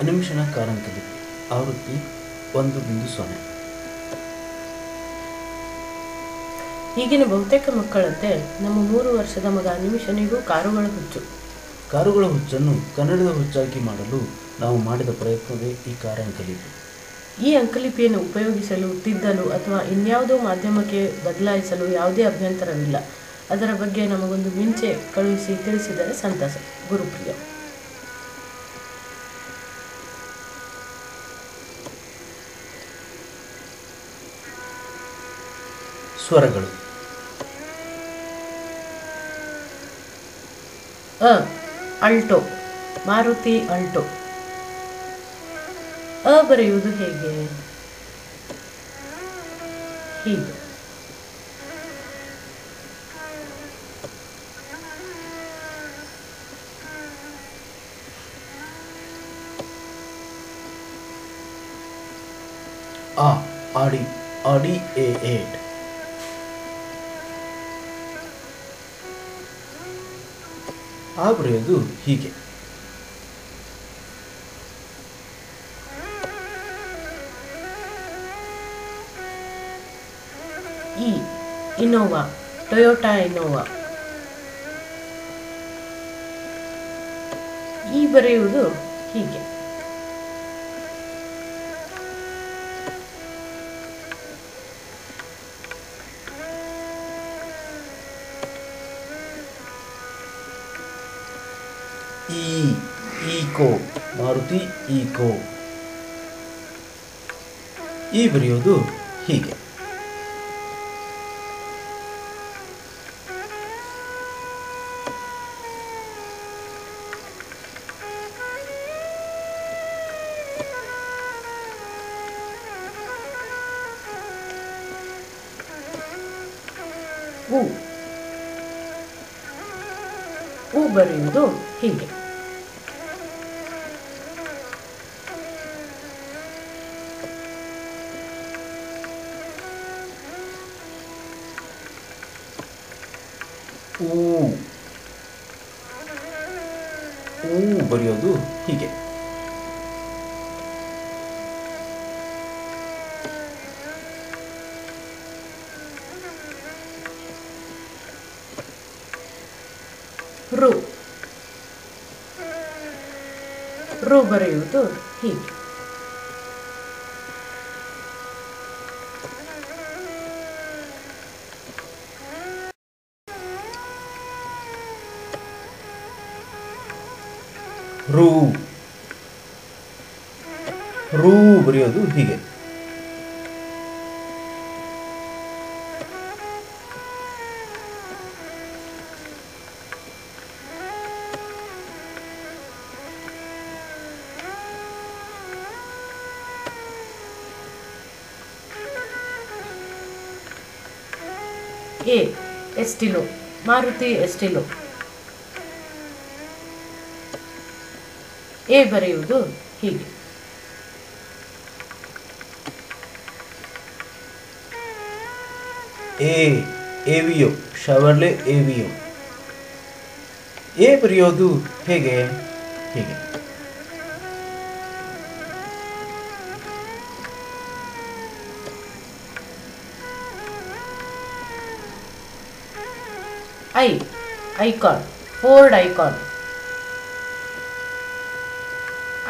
ಅನಿಮಿಷನ ಕಾರಂಕಲಿ ಆವೃತ್ತಿ ಒಂದು ಬಿಂದು ಸೊನ್ನೆ. ಈಗಿನ ಬಹುತೇಕ ಮಕ್ಕಳಂತೆ ನಮ್ಮ ಮೂರು ವರ್ಷದ ಮಗ ಅನಿಮಿಷನಿಗೂ ಕಾರುಗಳ ಹುಚ್ಚು. ಕಾರುಗಳ ಹುಚ್ಚನ್ನು ಕನ್ನಡದ ಹುಚ್ಚಾಗಿ ಮಾಡಲು ನಾವು ಮಾಡಿದ ಪ್ರಯತ್ನವೇ ಈ ಕಾರಂಕಲಿಪಿ ಈ ಅಂಕಲಿಪಿಯನ್ನು ಉಪಯೋಗಿಸಲು ತಿದ್ದಲು ಅಥವಾ ಇನ್ಯಾವುದೋ ಮಾಧ್ಯಮಕ್ಕೆ ಬದಲಾಯಿಸಲು ಯಾವುದೇ ಅಭ್ಯಂತರವಿಲ್ಲ. ಅದರ ಬಗ್ಗೆ ನಮಗೊಂದು ಮಿಂಚೆ ಕಳುಹಿಸಿ ತಿಳಿಸಿದರೆ ಸಂತಸ. ಗುರುಪ್ರಿಯ. ಸ್ವರಗಳು. ಅ ಅಲ್ಟೋ ಮಾರುತಿ ಅಲ್ಟೋ. ಅ ಬರೆಯುವುದು ಹೇಗೆ? ಹೀಗೆ. ಆ ಆಡಿ ಆಡಿ ಎ ಏಟ್ ಆ ಬರೆಯೋದು ಹೀಗೆ. E Innova Toyota Innova E ಬರೆಯುವುದು ಹೀಗೆ. Eeco Maruti Eeco. ಈ ಬರೆಯೋದು ಹೀಗೆ. ಉ ಬರೆಯುವುದು ಹೀಗೆ. ಊ ಊ ಬರೆಯೋದು ಹೀಗೆ ರು ರು ಬರೆಯುವುದು ಹೀಗೆ ರೂ. ರೂ ಬರೆಯೋದು ಹೀಗೆ. A Estilo Maruti Estilo. A ಬರೆಯುವುದು ಹೀಗೆ. ಎ ಎವಿಯೋ ಶವರ್ಲೆ ಎವಿಯೋ ಎ ಬರೆಯೋದು ಹೇಗೆ? ಹೀಗೆ. I Ikon Ford Ikon.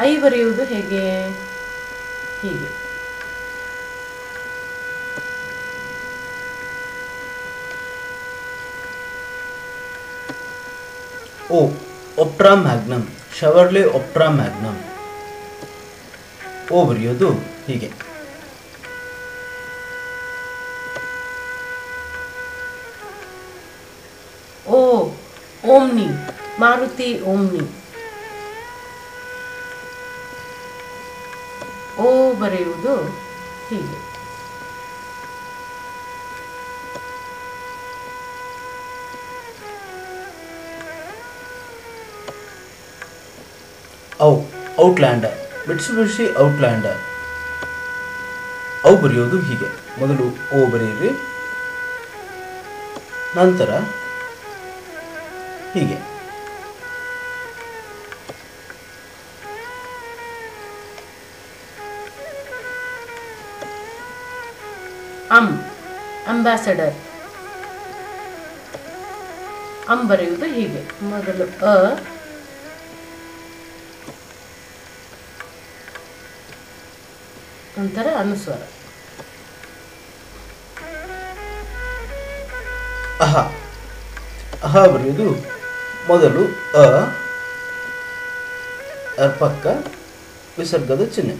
I ಬರೆಯುವುದು ಹೇಗೆ? ಹೀಗೆ. ಓ ಒಪ್ಟ್ರಾ ಮ್ಯಾಗ್ನಮ್ ಶವರ್ಲೆ ಒಪ್ಟ್ರಾ ಮ್ಯಾಗ್ನಮ್ ಓ ಬರೆಯೋದು ಹೀಗೆ. ಓ ಓಮ್ನಿ ಮಾರುತಿ ಓಮ್ನಿ. ಓ ಬರೆಯುವುದು ಹೀಗೆ. ಔ ಔಟ್ಲ್ಯಾಂಡರ್ ಮಿಟ್ಸುಬಿಷಿ ಔಟ್ಲ್ಯಾಂಡರ್ ಅವು ಬರೆಯೋದು ಹೀಗೆ. ಮೊದಲು ಓ ಬರೆಯಿರಿ, ನಂತರ ಹೀಗೆ. ಅಂ ಅಂಬಾಸಡರ್ ಅಂ ಬರೆಯುವುದು ಹೀಗೆ. ಮೊದಲು ಅ. ನಂತರ ಅನುಸ್ವರ. ಅಹ. ಅಹ ಬರೆಯುವುದು ಮೊದಲು ಅ. ಪಕ್ಕ ವಿಸರ್ಗದ ಚಿಹ್ನೆ.